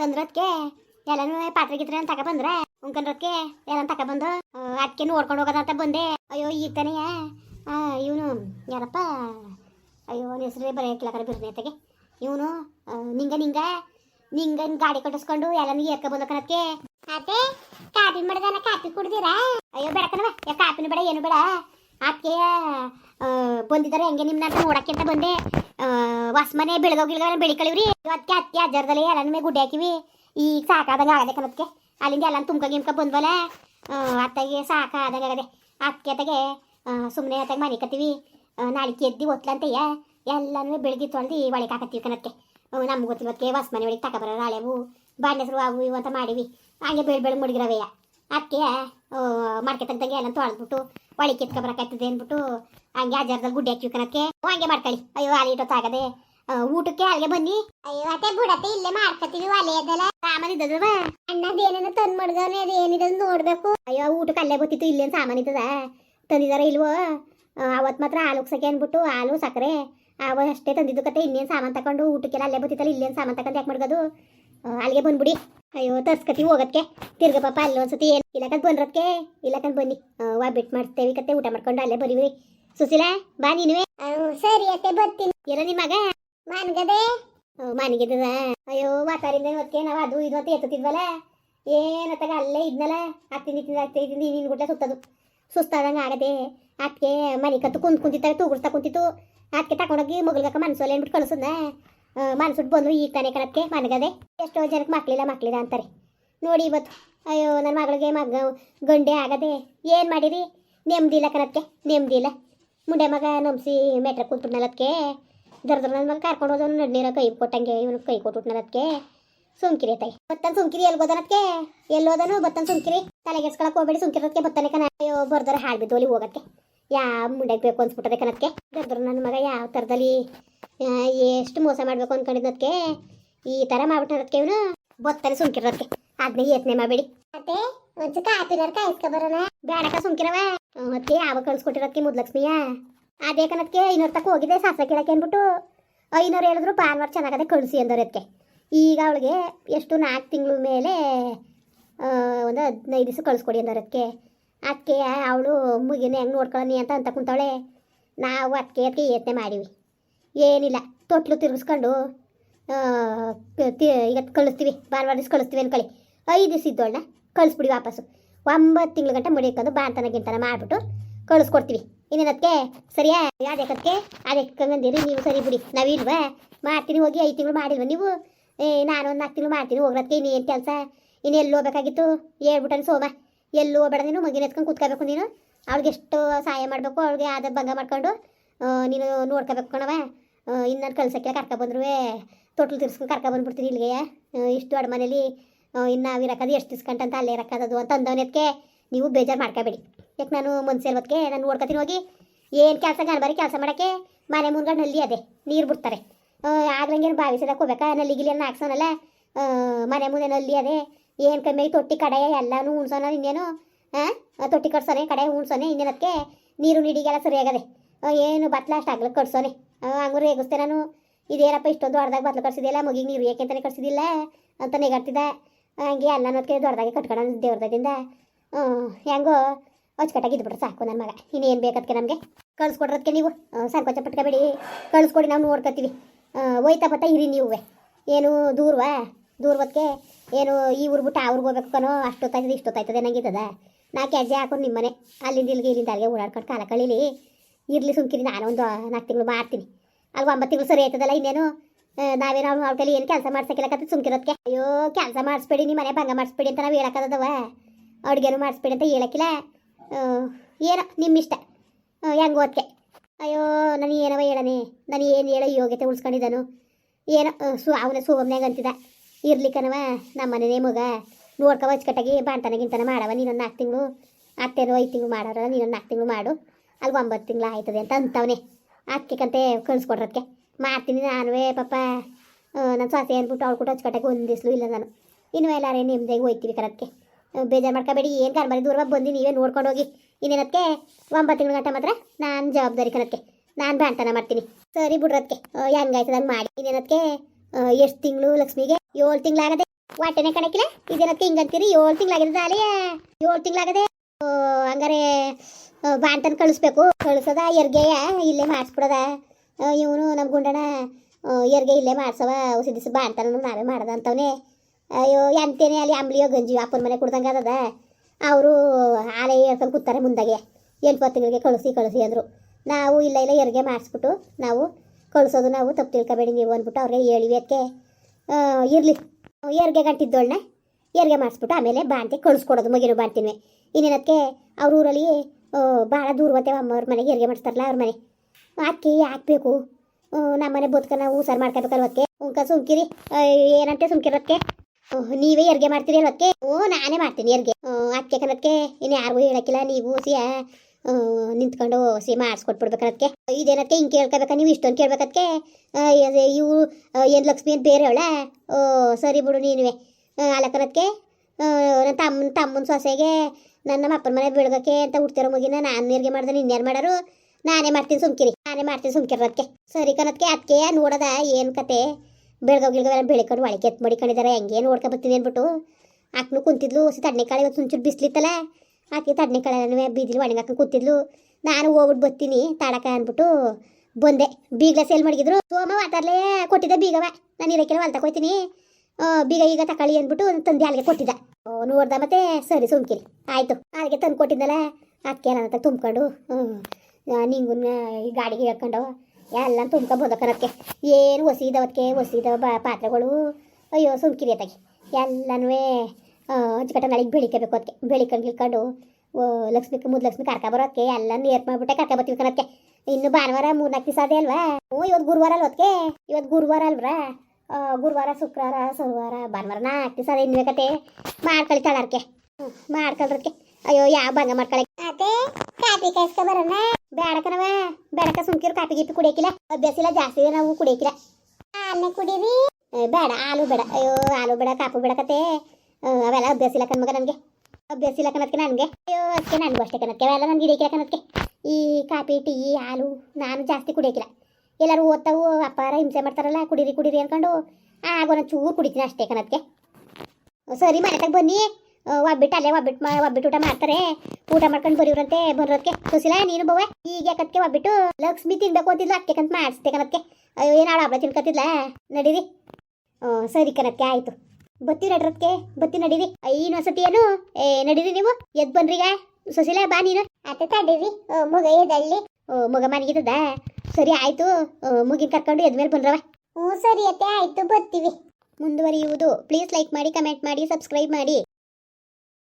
ತಂದ್ರದ್ಕೆ ಎಲ್ಲಾನು ಪಾತ್ರೆ ಗಿತ್ರೆ ಅಂತ ಬಂದ್ರೆ? ಉಂಕಂದ್ರದ್ಕೆ ಎಲ್ಲ ತಗೊಬಂದು ಅದಕ್ಕೆ ನೋಡ್ಕೊಂಡು ಹೋಗೋದಂತ ಬಂದೆ. ಅಯ್ಯೋ, ಈಗ ತಾನೇ ಇವನು ಯಾರಪ್ಪ? ಅಯ್ಯೋ ಹೆಸರೇ ಬರೀ ಕೆಳಕರ ಬಿರ್ನೇತೆಗೆ ಇವನು ನಿಂಗ ನಿಂಗ ನಿಂಗ ಗಾಡಿ ಕಟ್ಟಿಸ್ಕೊಂಡು ಎಲ್ಲನೂ ಏರ್ಕ ಬಂದಕ್ಕನಕ್ಕೆ ಅದೇ ಕಾಫಿ ಮಾಡಿದಾನ ಕಾಫಿ ಕುಡ್ದಿರಾ? ಅಯ್ಯೋ, ಬೇಡ ಕಣವ ಕಾಫಿನೂ ಬೇಡ, ಏನು ಬೇಡ. ಅದಕ್ಕೆ ಬಂದಿದ್ದಾರೆ. ಹೆಂಗೆ ನಿಮ್ಮನ್ನ ಅಂತ ನೋಡಕ್ಕೆ ಅಂತ ಬಂದೆ. ಹೊಸ್ಮನೆ ಬೆಳಿ ಬೆಳಿಕಳಿವ್ರಿ ಅದಕ್ಕೆ ಅತ್ತೆ ಅಜ್ಜರದಲ್ಲಿ ಎಲ್ಲ ಮೇಲೆ ಗುಡ್ಡೆ ಹಾಕಿವಿ. ಈಗ ಸಾಕಾದಂಗೆ ಆಗದೆ ಕಣದಕ್ಕೆ ಅಲ್ಲಿಂದ ಎಲ್ಲ ತುಮ್ಕ ಗಿಮ್ಕ ಬಂದ್ವಲ್ಲ ಅತ್ತಗೆ ಸಾಕಾದಂಗೆ ಆಗದೆ. ಅದಕ್ಕೆ ಅತ್ತಾಗೆ ಸುಮ್ಮನೆ ಅತ್ತಾಗ ಮನೆ ಕತ್ತೀವಿ. ನಾಳೆ ಎದ್ದಿ ಒತ್ಲಂತೆಯ. ಎಲ್ಲನೂ ಬೆಳಗ್ಗೆ ತೊಳೆದು ಒಳಗೆ ಹಾಕತ್ತೀವಿ ಕಣಕ್ಕೆ ನಮ್ಗೆ ಗೊತ್ತಿಲ್ಲಕ್ಕೆ ಹೊಸ ಮನೆ ಒಳಗೆ ತಗೊಬರೋ ನಾಳೆವು ಬಾಂಡೆಸರು ಅವು ಇವು ಅಂತ ಮಾಡಿವಿ. ಹಂಗೆ ಬೆಳ್ ಬೆಳಗ್ಗೆ ಮುಡಿಗಿರವೆಯ ಅದಕ್ಕೆ ಮಾರ್ಕೆಟ್ ತೆಗ್ದಂಗೆ ಎಲ್ಲ ತೊಳೆದ್ಬಿಟ್ಟು ಒಳಗೆ ಕಿತ್ಕೊಬರಕಾಯ್ತದೆ ಅಂದ್ಬಿಟ್ಟು ಹಂಗೆ ಅಜ್ಜರ್ದಲ್ಲಿ ಗುಡ್ಡೆ ಹಾಕಿ ಕಣಕ್ಕೆ ಹಂಗೆ ಮಾಡ್ಕೊಳ್ಳಿ ಅಯ್ಯೋ ಅಲ್ಲಿ ಇಟ್ಟೊತ್ತಾಗದೆ ಆ, ಊಟಕ್ಕೆ ಅಲ್ಲಿಗೆ ಬನ್ನಿ. ಅಯ್ಯೋ ಅತ್ತೆ ಬುಡತ್ತೆ ಇಲ್ಲೇ ಮಾಡ್ಕೊತೀವಿ ಒಲೆ ಅದಲ್ಲ ಸಾಮಾನು ಇದ್ದದವ ಅಣ್ಣದ ಏನೇನೋ ತಂದ್ ಮಡ್ಗವ್ನೆ ಅದು ಏನಿದೆ ನೋಡಬೇಕು. ಅಯ್ಯೋ ಊಟಕ್ಕೆ ಅಲ್ಲೇ ಗೊತ್ತಿತ್ತು ಇಲ್ಲೇನು ಸಾಮಾನು ಇದ್ದದ. ತಂದಿದಾರ ಇಲ್ವೋ? ಅವತ್ತು ಮಾತ್ರ ಹಾಲು ಉಗ್ಸಕ್ಕೆ ಅಂದ್ಬಿಟ್ಟು ಹಾಲು ಸಕ್ಕರೆ. ಅವ ಅಷ್ಟೇ ತಂದಿದ್ದು ಕತೆ. ಇನ್ನೇನು ಸಾಮಾನು ತಗೊಂಡು ಊಟಕ್ಕೆಲ್ಲ ಅಲ್ಲೇ ಬತ್ತಿತ್ತಲ್ಲ ಇಲ್ಲೇನು ಸಾಮಾನು ತಗೊಂಡು ಯಾಕೆ ಮಾಡ್ಕೋದು ಆ, ಅಲ್ಲಿಗೆ ಬಂದ್ಬಿಡಿ. ಅಯ್ಯೋ ತರ್ಸ್ಕತಿ ಹೋಗಕ್ಕೆ ತಿರ್ಗ ಪಾಪ ಅಲ್ಲಿ ಒಂದ್ಸತಿ ಏನು ಇಲ್ಲಕಂತ ಬಂದ್ರಕ್ಕೆ ಇಲ್ಲಕಂತ ಬನ್ನಿ. ವಾ ಬಿಟ್ ಮಾಡ್ತೇವೆ ಕತೆ ಊಟ ಮಾಡ್ಕೊಂಡು ಅಲ್ಲೇ ಬರೀವಿ. ಸುಶೀಲಾ ಬಾ ನೀನುವೆ. ಸರಿ ಅತ್ತೆ ಬರ್ತೀನಿ. ಇರೋ ನಿಮ್ಮ ಮಗ? ಮಾನ್ಗದೆ? ಮಾನಿಗೆದ ಅಯ್ಯೋ ವಾತಾರಿಂದ ಇವತ್ತಿಗೆ ನಾವು ಅದು ಇದು ಅಂತ ಎತ್ತುತ್ತಿದ್ವಲ್ಲ? ಏನತ್ತಾಗ ಅಲ್ಲೇ ಇದ್ನಲ್ಲ? ಹತ್ತಿ ನಿಂತಿದ್ದ ಅತ್ತೆ ಇದ್ದಿಂದ ನೀನು ಗುಡ್ಲೆ ಸುತ್ತದು. ಸುಸ್ತಾದಂಗೆ ಆಗದೆ ಅದಕ್ಕೆ ಮನೆ ಕತ್ತು ಕುಂತ್ ಕುಂತಿತ್ತಾಗ ತೂಗುಡ್ತಾ ಕುಂತಿತ್ತು. ಅದಕ್ಕೆ ತಗೊಂಡೋಗಿ ಮಗಲ್ಗಕ್ಕ ಮನ್ಸೋಲ್ಲ ಅಂದ್ಬಿಟ್ಟು ಕಳಿಸೋದ ಮನ್ಸುಟ್ಟು ಬಂದ್ರು ಈಗ ತಾನೇ ಕಣಕ್ಕೆ ಮನಗದೆ. ಎಷ್ಟೋ ಜನಕ್ಕೆ ಮಕ್ಳಿಲ್ಲ ಮಕ್ಳಿಲ್ಲ ಅಂತಾರೆ. ನೋಡಿ ಇವತ್ತು, ಅಯ್ಯೋ, ನನ್ನ ಮಗಳಿಗೆ ಮಗ, ಗಂಡೆ ಆಗದೆ ಏನು ಮಾಡಿರಿ? ನೆಮ್ಮದಿಲ್ಲ ಕಣಕ್ಕೆ ನೆಮ್ಮದಿಲ್ಲ ಮುಂಡೆ ಮಗ ನಂಬಿಸಿ ಮೆಟ್ರ ಕೂತ್ಬಿಟ್ನಲ್ಲದಕ್ಕೆ ದರ್ದ್ರ ನನ್ನ ಮಗ ಕರ್ಕೊಂಡು ಹೋದವನು, ನಡ್ನೀರ ಕೈ ಕೊಟ್ಟಂಗೆ, ಇವನು ಕೈ ಕೊಟ್ಬಿಟ್ನಲ್ಲದಕ್ಕೆ ಸುಮ್ಕಿರಿ ತಾಯಿ. ಬತ್ತನ್ ಸುಮ್ಕಿರಿ, ಎಲ್ಲಿ ಹೋದನಕ್ಕೆ ಎಲ್ಲಿ ಹೋದನು? ಬತ್ತನ್ ಸುಮ್ಕಿರಿ. ತಲೆಗೆಸ್ಕೊಳಕ್ ಹೋಗ್ಬೇಡಿ ಸುಮ್ಕಿರೋದಕ್ಕೆ ಬತ್ತನೆ ಕಣ. ಅಯ್ಯೋ ಬರ್ದರ ಹಾಳು ಬಿದ್ದೋಲಿ ಹೋಗಕ್ಕೆ. ಯಾವ ಮುಂಡೆಗೆ ಬೇಕು ಅನ್ಸ್ಬಿಟ್ಟದೆ ಕಣಕ್ಕೆ. ದರ್ದ್ರ ನನ್ನ ಮಗ ಯಾವ ಥರದಲ್ಲಿ ಎಷ್ಟು ಮೋಸ ಮಾಡಬೇಕು ಅನ್ಕೊಂಡಿದ್ದಕ್ಕೆ ಈ ಥರ ಮಾಡ್ಬಿಟ್ಟಿರೋದಕ್ಕೆ ಇವನು ಬತ್ತಾನೆ ಸುಮ್ಕಿರೋದಕ್ಕೆ ಅದನ್ನ ಯೋಚನೆ ಮಾಡಬೇಡಿ. ಮತ್ತೆ ಒಂಚೂರು ಕಾಪಿನಾರ ಕಾಯಿಸ್ಕೊ ಬರೋಣ ಬೇಡಕ ಸುಮ್ಕಿರವ. ಮತ್ತೆ ಯಾವಾಗ ಕಳ್ಸ್ಕೊಟ್ಟಿರೋದಕ್ಕೆ ಮುದ್ಲಕ್ಷ್ಮಿಯ ಅದೇ ಕಣಕ್ಕೆ ಐನೂರು ತಕ್ಕ ಹೋಗಿದೆ ಸಾಸ ಕೇಳಕ್ಕೆ ಅಂದ್ಬಿಟ್ಟು. ಐನೂರು ಹೇಳಿದ್ರು ಭಾನುವಾರ ಚೆನ್ನಾಗದೆ ಕಳಿಸಿ ಅಂದವ್ರದಕ್ಕೆ ಈಗ ಅವಳಿಗೆ ಎಷ್ಟು ನಾಲ್ಕು ತಿಂಗಳ ಮೇಲೆ ಒಂದು ಹದಿನೈದು ದಿವಸ ಕಳಿಸ್ಕೊಡಿ ಅಂದವ್ರದಕ್ಕೆ ಅದಕ್ಕೆ ಅವಳು ಮುಗಿನ ಹೆಂಗೆ ನೋಡ್ಕೊಳ್ಳಿ ಅಂತ ಅಂತ ಕುಂತವಳೆ ನಾವು ಅದಕ್ಕೆ ಅದಕ್ಕೆ ಯತ್ನೆ ಮಾಡೀವಿ. ಏನಿಲ್ಲ, ತೊಟ್ಲು ತಿರುಗಿಸ್ಕೊಂಡು ಇವತ್ತು ಕಳಿಸ್ತೀವಿ, ಭಾನುವಾರ ಕಳಿಸ್ತೀವಿ ಅನ್ಕೊಳ್ಳಿ. ಐದು ದಿವಸ ಇದ್ದೋಳನ್ನ ಕಳಿಸ್ಬಿಡಿ ವಾಪಸ್ಸು. ಒಂಬತ್ತು ತಿಂಗಳ ಗಂಟೆ ಮುಡಿಯೋಕ್ಕಂದು ಬಾಂತನ ಗಿಂತನ ಮಾಡಿಬಿಟ್ಟು ಕಳಿಸ್ಕೊಡ್ತೀವಿ. ಇನ್ನೇನದಕ್ಕೆ ಸರಿಯಾ? ಅದಕ್ಕೆ ಅದಕ್ಕೆ ಕಂಗಂದಿರಿ, ನೀವು ಸರಿ ಬಿಡಿ. ನಾವಿಲ್ವಾ ಮಾಡ್ತೀನಿ ಹೋಗಿ, ಐದು ತಿಂಗಳು ಮಾಡಿಲ್ವ ನೀವು? ಏ, ನಾನು ಒಂದು ನಾಲ್ಕು ತಿಂಗಳು ಮಾಡ್ತೀನಿ ಹೋಗ್ರದಕ್ಕೆ ಇನ್ನೇನು ಕೆಲಸ? ಇನ್ನು ಎಲ್ಲಿ ಹೋಗ್ಬೇಕಾಗಿತ್ತು? ಹೇಳ್ಬಿಟ್ಟನು ಸೋಮ. ಎಲ್ಲಿ ಹೋಗ್ಬೇಡ ನೀನು ಮಗಿನ ಎತ್ಕೊಂಡು ಕೂತ್ಕೋಬೇಕು ನೀನು. ಅವ್ಳಿಗೆ ಎಷ್ಟು ಸಹಾಯ ಮಾಡಬೇಕು, ಅವ್ಳಿಗೆ ಆದ ಭಂಗ ಮಾಡ್ಕೊಂಡು ನೀನು ನೋಡ್ಕೋಬೇಕು ಕಣವ ಇನ್ನು ನಾನು ಕಳ್ಸಕ್ಕೆ ಕರ್ಕೊಬಂದ್ರು ತೊಟ್ಲು ತಿರ್ಸ್ಕೊಂಡು ಕರ್ಕೊಬಂದ್ಬಿಡ್ತೀನಿ ಇಲ್ಲಿಗೆ. ಇಷ್ಟು ದೊಡ್ಡ ಮನೇಲಿ ಇನ್ನು ನಾವು ಇರಕ್ಕದು ಎಷ್ಟು ಅಂತ ಅಲ್ಲೇ ಇರಕ್ಕದದು ಅಂತ ಅಂದವನಕ್ಕೆ ನೀವು ಬೇಜಾರು ಮಾಡ್ಕೋಬೇಡಿ. ಯಾಕೆ ನಾನು ಮನ್ಸೇರ್ವತ್ಗೆ ನಾನು ನೋಡ್ಕೊತೀನಿ ಹೋಗಿ. ಏನು ಕೆಲಸ ಗಣಬರಿ ಕೆಲಸ ಮಾಡೋಕ್ಕೆ? ಮನೆ ಮುಂದೆ ನಲ್ಲಿ ಅದೇ, ನೀರು ಬಿಡ್ತಾರೆ. ಆಗ್ಲಂಗೇನು ಭಾವಿಸಿದಾಗ ಹೋಗ್ಬೇಕಾ? ನಲ್ಲಿ ಗಿಲಿ ಹಾಕ್ಸೋನಲ್ಲ? ಮನೆ ಮುಂದೆ ನಲ್ಲಿ ಅದೇ, ಏನು ಕಮ್ಮಿ ತೊಟ್ಟಿ ಕಡೆ ಎಲ್ಲನೂ ಉಣ್ಸೋಣ ಇನ್ನೇನು? ಹಾಂ ತೊಟ್ಟಿ ಕಟ್ಸೋನೆ, ಕಡೆ ಉಣ್ಸೋನೆ ಇನ್ನೇನಕ್ಕೆ ನೀರು ನಿಡಿಗೆಲ್ಲ ಸರಿಯಾಗದೆ. ಏನು ಬತ್ಲಾಸ್ಟ್ ಆಗ್ಲಿಕ್ಕೆ ಕಟ್ಸೋನೆ. ಹಂಗೂ ರೇಗಿಸ್ತೆ ನಾನು? ಇದೇನಪ್ಪ ಇಷ್ಟೊಂದು ದೊಡ್ಡದಾಗ ಬದಲು ಕಟ್ಸಿದಿಲ್ಲ ಮುಗಿಗೆ ನೀರು ಏಕೆ ಅಂತಾನೆ ಕಟ್ಸಿದಿಲ್ಲ? ಅಂತ ನೆಗಾಡ್ತಿದ್ದೆ. ಹಂಗೆ ಅನ್ನೋದಕ್ಕೆ ದೊಡ್ಡದಾಗಿ ದೇವ್ರದಾಗಿಂದ ಹ್ಞೂ ಹೆಂಗೋ ಅಚ್ಚುಕಟ್ಟಾಗಿ ಇದ್ಬಿಟ್ರೆ ಸಾಕು ನನ್ನ ಮಗ. ಇನ್ನೇನು ಬೇಕದಕ್ಕೆ ನಮಗೆ? ಕಳ್ಸ್ಕೊಡ್ರದಕ್ಕೆ ನೀವು? ಸಂಕೋಚ ಪಟ್ಕೊಬೇಡಿ. ಕಳಿಸ್ಕೊಡಿ, ನಾವು ನೋಡ್ಕೊತೀವಿ ಹೋಯ್ತಾ ಪತ್ತ ಇರಿ ನೀವೇ. ಏನು ದೂರವಾ? ದೂರ್ವದಕ್ಕೆ ಏನು ಈ ಊರು ಬಿಟ್ಟು ಆ ಊರಿಗೆ ಹೋಗ್ಬೇಕು ಕಣೋ? ಅಷ್ಟೊತ್ತಾಯ್ತದೆ, ಇಷ್ಟೊತ್ತಾಯ್ತದೆ ನಂಗಿದ್ದದ ನಾ ಕೆಜೆ ಹಾಕೊಂಡು ನಿಮ್ಮನೆ. ಅಲ್ಲಿಂದ ಇಲ್ಲಿಗೆ ಇಲ್ಲಿಂದ ಅಲ್ಲಿಗೆ ಓಡಾಡ್ಕೊಂಡು ಕಾಲ ಕಳೀಲಿ. ಇರಲಿ ಸುಮ್ಕಿರಿ, ನಾನು ಒಂದು ನಾಲ್ಕು ತಿಂಗಳು ಮಾಡ್ತೀನಿ. ಅಲ್ಲಿ ಒಂಬತ್ತು ತಿಂಗಳು ಸರಿ ಆಯ್ತದಲ್ಲ ಇನ್ನೇನು? ನಾವೇನೋ ಅವ್ರ ಏನು ಕೆಲಸ ಮಾಡ್ಸಕ್ಕಿಲ್ಲಕತ್ತ ಸುಮ್ಕಿರೋದಕ್ಕೆ ಅಯ್ಯೋ, ಕೆಲಸ ಮಾಡಿಸ್ಬೇಡಿ, ನಿಮ್ಮ ಮನೆ ಭಂಗ ಮಾಡಿಸ್ಬೇಡಿ ಅಂತ ನಾವು ಹೇಳಕ್ಕದವ ಅಡುಗೆನೂ ಮಾಡಿಸ್ಬೇಡಿ ಅಂತ ಹೇಳಕ್ಕಿಲ್ಲ ಏನೋ ನಿಮ್ಮ ನಿಮ್ಮಿಷ್ಟ ಹೆಂಗೆ ಓದ್ಕೆ? ಅಯ್ಯೋ, ನಾನು ಏನವ ಹೇಳನೆ? ನಾನು ಏನು ಹೇಳೋ ಯೋಗ್ಯತೆ ಉಳಿಸ್ಕೊಂಡಿದ್ದಾನು. ಏನೋ ಸು, ಅವನ ಸುಗಮ್ನಾಗ ಅಂತಿದ್ದ ಇರ್ಲಿಕ್ಕನವ ನಮ್ಮ ಮನೆನೇ ಮಗ. ನೋಡ್ಕೊ ಅಚ್ಚುಕಟ್ಟಾಗಿ ಬಾಣ್ತನ ಗಿಂತನ ಮಾಡವ ನೀನೊಂದು ನಾಲ್ಕು ತಿಂಗಳು. ಅತ್ತೇನೋ ಐದು ತಿಂಗಳು ಮಾಡೋರ ನೀನೊಂದು ನಾಲ್ಕು ತಿಂಗಳು ಮಾಡು. ಅಲ್ಲಿ ಒಂಬತ್ತು ತಿಂಗಳ ಆಯ್ತದೆ ಅಂತ ಅಂತವನೇ. ಅದಕ್ಕೆ ಕಳಿಸ್ಕೊಡ್ರದಕ್ಕೆ ಮಾಡ್ತೀನಿ ನಾನುವೇ, ಪಾಪ. ನನ್ನ ಸೊಸೆ ಅಂದ್ಬಿಟ್ಟು ಅವ್ಳು ಕೂಡ ಅಚ್ಚುಕಟ್ಟಾಗಿ ಒಂದಿಸ್ಲು ಇಲ್ಲ ನಾನು. ಇನ್ನು ಎಲ್ಲಾರೇ ನಿಮ್ದಾಗಿ ಹೋಯ್ತೀವಿ ಕರದಕ್ಕೆ ಬೇಜಾರು ಮಾಡ್ಕೋಬೇಡಿ, ಏನು ಕರ್ಮರಿ ದೂರವಾಗಿ ಬಂದು ನೀವೇ ನೋಡ್ಕೊಂಡು ಹೋಗಿ ಇನ್ನೇನಕ್ಕೆ ಒಂಬತ್ತು ತಿಂಗಳ ಗಂಟೆ ಮಾತ್ರ ನಾನು ಜವಾಬ್ದಾರಿ ಕರದಕ್ಕೆ ನಾನು ಬಾಣ್ತನ ಮಾಡ್ತೀನಿ. ಸರಿ ಬಿಡ್ರದಕ್ಕೆ ಹೆಂಗಾಯ್ತದ ಹಂಗೆ ಮಾಡಿ. ಇನ್ನೇನಕ್ಕೆ ಎಷ್ಟು ತಿಂಗಳು ಲಕ್ಷ್ಮಿಗೆ? ಏಳು ತಿಂಗಳಾಗದೆ ವಾಟೆನೆ ಕಣಕಿಲ್ಲ ಇದೇನಕ್ಕೆ ಹಿಂಗಂತೀರಿ? ಏಳು ತಿಂಗಳಾಗಿದೆ ಅಲೆಯ ಏಳು ತಿಂಗಳಾಗದೆ ಹಂಗಾರೆ ಬಾಣ್ತನ ಕಳಿಸ್ಬೇಕು. ಕಳ್ಸೋದ ಎರ್ಗೆಯ ಇಲ್ಲೇ ಮಾಡಿಸ್ಬಿಡೋದ. ಇವನು ನಮ್ಮ ಗುಂಡಣ ಎರ್ಗೆ ಇಲ್ಲೇ ಮಾಡ್ಸವ. ಉಸಿ ದಿವಸ ಬಾಣ್ತನ ನಾವೇ ಮಾಡದ ಅಂತವನೇ. ಅಯ್ಯೋ, ಎಂತೇನೆ ಅಲ್ಲಿ ಅಂಬ್ಲಿಯೋ ಗಂಜಿ ಅಪ್ಪನ ಮನೆ ಕುಡ್ದಂಗೆ ಅದ ಅವರು ಆಲೆ ಹೇಳ್ಕೊಂಡು ಕೂತಾರೆ ಮುಂದಾಗೆ. ಎಂಟು ತಿಂಗಳಿಗೆ ಕಳಿಸಿ ಕಳಿಸಿ ಅಂದರು. ನಾವು ಇಲ್ಲ ಇಲ್ಲ, ಎರ್ಗೆ ಮಾಡಿಸ್ಬಿಟ್ಟು ನಾವು ಕಳಿಸೋದು ನಾವು ತಪ್ಪು ತಿಳ್ಕೊಬೇಡಿ ನೀವು ಅಂದ್ಬಿಟ್ಟು ಅವ್ರಿಗೆ ಹೇಳಿವಿ ಅದಕ್ಕೆ ಇರಲಿ. ಎರ್ಗೆ ಗಂಟಿದ್ದೋಳ್ನ, ಎರ್ಗೆ ಮಾಡಿಸ್ಬಿಟ್ಟು ಆಮೇಲೆ ಬಾಂತಿ ಕಳಿಸ್ಕೊಡೋದು, ಮಗಿನ ಬಾಂತಿನೇ ಇನ್ನೇನಕ್ಕೆ ಅವ್ರ ಊರಲ್ಲಿ ಭಾಳ ದೂರವತ್ತೆ ಅಮ್ಮವ್ರ ಮನೆಗೆ ಹೆರಿಗೆ ಮಾಡಿಸ್ತಾರಲ್ಲ ಅವ್ರ ಮನೆ. ಅಕ್ಕಿ ಹಾಕ್ಬೇಕು. ನಮ್ಮ ಮನೆ ಬದುಕನ್ನ ಹುಷಾರು ಮಾಡ್ಕೋಬೇಕಲ್ವ ಅದಕ್ಕೆ ಉಂಕ ಸುಮ್ಕಿರಿ. ಏನಂತೆ ಸುಮ್ಕಿರೋದಕ್ಕೆ ನೀವೇ ಹೆರಿಗೆ ಮಾಡ್ತೀರಿ ಅಲ್ವಕ್ಕೆ ಓ, ನಾನೇ ಮಾಡ್ತೀನಿ ಹೆರಿಗೆ ಅದಕ್ಕೆ ಕನ್ನದಕ್ಕೆ ಇನ್ನು ಯಾರಿಗೂ ಹೇಳಕ್ಕಿಲ್ಲ, ನೀವು ಸಿಯಾ. ನಿಂತ್ಕೊಂಡು ಸಿ ಮಾಡಿಸ್ಕೊಟ್ಬಿಡ್ಬೇಕನ್ನಕ್ಕೆ ಇದೇನಕ್ಕೆ ಹಿಂಗೆ ಕೇಳ್ಕೊಬೇಕ ನೀವು? ಇಷ್ಟೊಂದು ಕೇಳ್ಬೇಕದಕ್ಕೆ ಇವು ಏನು ಲಕ್ಷ್ಮಿ ಅಂತ ಬೇರೆ ಅವಳ ಓ, ಸರಿ ಬಿಡು ನೀನುವೆ. ಅಲ್ಲಕ್ಕನಕ್ಕೆ ನನ್ನ ತಮ್ಮನ ತಮ್ಮನ ಸೊಸೆಗೆ ನನ್ನ ಅಪ್ಪನ ಮನೆ ಬೀಳ್ಗಕ್ಕೆ ಅಂತ ಹುಡ್ತಿರೋ ಮಗಿನ ನಾನು ನೀರಿಗೆ ಮಾಡ್ದೆ ಇನ್ಯಾರು ಮಾಡೋರು? ನಾನೇ ಮಾಡ್ತೀನಿ ಸುಮ್ಕಿರಿ. ನಾನೇ ಮಾಡ್ತೀನಿ ಸುಮ್ಕಿರೋದಕ್ಕೆ ಸರಿ ಕನದಕ್ಕೆ ಅದಕ್ಕೆ ನೋಡದ ಏನು ಕತೆ? ಬೆಳಗ್ಗೆ ಗಿಳ್ಗವೆಲ್ಲ ಬೆಳಿಕೊಂಡು ಒಳಗೆ ಎತ್ತು ಮಡಿಕೊಂಡಿದ್ದಾರೆ ಹೆಂಗೆ ನೋಡ್ಕೊ ಬರ್ತೀನಿ ಅಂದ್ಬಿಟ್ಟು ಆಕ್ನು ಕುಂತಿದ್ಲು ತಣ್ಣೆ ತಡ್ನೆಕಾಳು ಇವತ್ತು ಒಂಚೂರು ಬಿಸ್ಲಿತ್ತಲ್ಲ ಆಕೆ ತಡ್ನೆಕಾಳನ್ನೇ ಬೀದಿಲಿ ಒಣಗಾಕ ಕೂತಿದ್ಲು. ನಾನು ಹೋಗ್ಬಿಟ್ಟು ಬರ್ತೀನಿ ತಾಡಕ ಅಂದ್ಬಿಟ್ಟು ಬಂದೆ. ಬೀಗ್ಲ ಸೇಲ್ ಮಾಡಿದ್ರು ಸೋಮ ವಾತಾರ್ಲೇ ಕೊಟ್ಟಿದ್ದೆ ಬೀಗವ. ನಾನು ಇರೋಕೆಲ್ಲ ಆ, ಬೀಗ ಈಗ ತಕಳಿ ಅಂದ್ಬಿಟ್ಟು ತಂದೆ ಅಲ್ಲಿಗೆ ಕೊಟ್ಟಿದ್ದ. ಓ, ನೋಡ್ದ ಮತ್ತೆ? ಸರಿ ಸುಮ್ಕಿರಿ. ಆಯ್ತು. ಅಲ್ಲಿಗೆ ತಂದು ಕೊಟ್ಟಿದ್ದಲ್ಲ ಅದಕ್ಕೆ ಎಲ್ಲ ತುಂಬ್ಕೊಂಡು ನಿಂಗು ಈ ಗಾಡಿಗೆ ಹೇಳ್ಕೊಂಡು ಎಲ್ಲ ತುಂಬ್ಕೊಂಬೋದು ಕನಕ್ಕೆ ಏನು ಹೊಸಿದವಕ್ಕೆ ಹೊಸಿದ ಬಾ ಪಾತ್ರೆಗಳು. ಅಯ್ಯೋ ಸುಮ್ಕಿರಿ ಅತ್ತಾಗಿ. ಎಲ್ಲನೂ ಅಜ್ಜಿಕಟ್ಟ ನಾಳೆಗೆ ಬೆಳಿಕಬೇಕು ಅದಕ್ಕೆ ಬೆಳಿಕೊಂಡು ಗಿಳ್ಕೊಂಡು ಲಕ್ಷ್ಮಿ ಮುದ್ ಲಕ್ಷ್ಮಿ ಕರ್ಕ ಬರೋದಕ್ಕೆ ಎಲ್ಲ ಏರ್ ಮಾಡ್ಬಿಟ್ಟೆ ಕರ್ಕ ಬರ್ತೀವಿ ಕಣಕ್ಕೆ. ಇನ್ನು ಭಾನುವಾರ ಮೂರ್ನಾಲ್ಕು ದಿವಸ ಅದೇ ಅಲ್ವಾ? ಹ್ಞೂ ಇವತ್ತು ಗುರುವಾರ ಅಲ್ವ ಅದಕ್ಕೆ ಇವತ್ತು ಗುರುವಾರ ಅಲ್ವಾ ಆ, ಗುರುವಾರ ಶುಕ್ರವಾರ ಸೋಮವಾರ ಭಾನುವಾರ ನಾಲ್ಕು ದಿವಸ ಅದೇ ಇನ್ವೇ ಕತೆ. ಮಾಡ್ಕೊಳ್ಳಿ ತಳಾರ್ಕೆ ಹ್ಞೂ ಮಾಡ್ಕೊಳ್ರಕ್ಕೆ ಅಯ್ಯೋ ಯಾವ ಬಂಗ ಮಾಡ್ಕೊಳಕ್ಕೆ? ಅದೇ ಕಾಪಿ ಕಾಯಿಸ್ಕೊ ಬರೋಣ. ಬೇಡಕನವ ಬೇಡಕ ಸುಮ್ಕಿರು ಕಾಪಿ ಗೀಪಿ ಕುಡಿಯಕಿಲ್ಲ. ಅಭ್ಯಾಸ ಇಲ್ಲ ಜಾಸ್ತಿ ನಾವು ಕುಡಿಯಕ್ಕಿಲ್ಲ ಹಾಲನ್ನೇ ಕುಡೀರಿ? ಬೇಡ ಹಾಲು ಬೇಡ. ಅಯ್ಯೋ ಹಾಲು ಬೇಡ ಕಾಪು ಬೇಡ ಕತೆ. ಅವೆಲ್ಲ ಅಭ್ಯಾಸ ಇಲ್ಲ ಕಣ್ಮಗ ನನಗೆ. ಅಭ್ಯಾಸ ಇಲ್ಲ ಕಣಕ್ಕೆ ನನಗೆ. ಅಯ್ಯೋ ಅದಕ್ಕೆ ನನಗೂ ಅಷ್ಟೇ ಕಣಕ್ಕೆ ಅವೆಲ್ಲ ನನಗೆ ಹಿಡಿಯಕ್ಕಿಲ್ಲ ಕಣಕ್ಕೆ ಈ ಕಾಫಿ ಟೀ ಹಾಲು ನಾನು ಜಾಸ್ತಿ ಕುಡಿಯಕ್ಕಿಲ್ಲ ಎಲ್ಲರೂ ಓದ್ತಾವು ಅಪ್ಪಾರ ಹಿಂಸೆ ಮಾಡ್ತಾರಲ್ಲ ಕುಡೀರಿ ಕುಡೀರಿ ಅನ್ಕೊಂಡು ಆಗೋನ ಚೂರು ಕುಡಿತೀನಿ ಅಷ್ಟೇ ಕಣದಕ್ಕೆ ಸರಿ ಮನೆ ತಗ ಬನ್ನಿ. ಒಬ್ಬಿಟ್ಟು ಅಲ್ಲೇ ಒಬ್ಬಿಟ್ಟು ಮಾ ಒಬ್ಬಿಟ್ಟು ಊಟ ಮಾಡ್ತಾರೆ. ಊಟ ಮಾಡ್ಕೊಂಡು ಬರೀವ್ರಂತೆ ಬರೋದಕ್ಕೆ ಸುಸಿಲ ನೀನು ಬವ್ವ? ಈಗ ಯಾಕತ್ಕೆ ಒಬ್ಬಿಟ್ಟು ಲಕ್ಷ್ಮಿ ತಿನ್ಬೇಕು ಅಂತಿದ್ಲು ಅಕ್ಕೆ ಕಂತ ಮಾಡಿಸ್ತೆ ಕಣಕ್ಕೆ. ಅಯ್ಯೋ ಏನು ಆಳು ಹಬ್ಬ ತಿನ್ಕತ್ತಿದ್ಲ? ನಡೀರಿ. ಸರಿ ಕಣಕ್ಕೆ ಆಯಿತು. ಬತ್ತಿ ನಡ್ರದಕ್ಕೆ ಬತ್ತಿ ನಡೀರಿ. ಇನ್ನೊಂದ್ಸತಿ ಏನು? ಏ ನಡೀರಿ ನೀವು? ಎದ್ ಬನ್ರೀಗ ಸುಶೀಲ ಬಾ ನೀನು. ಅತ್ತೆ ತಡೀರಿ ಮಗ ಓ ಮಗ ಮನಗಿದ್ದದ? ಸರಿ ಆಯ್ತು ಮುಗಿನ ಕರ್ಕೊಂಡು ಎದ್ಮೇಲೆ ಬಂದ್ರವ. ಹ್ಞೂ ಸರಿ ಅತ್ತೆ ಆಯ್ತು ಬರ್ತೀವಿ. ಮುಂದುವರಿಯುವುದು. ಪ್ಲೀಸ್ ಲೈಕ್ ಮಾಡಿ ಕಮೆಂಟ್ ಮಾಡಿ ಸಬ್ಸ್ಕ್ರೈಬ್ ಮಾಡಿ.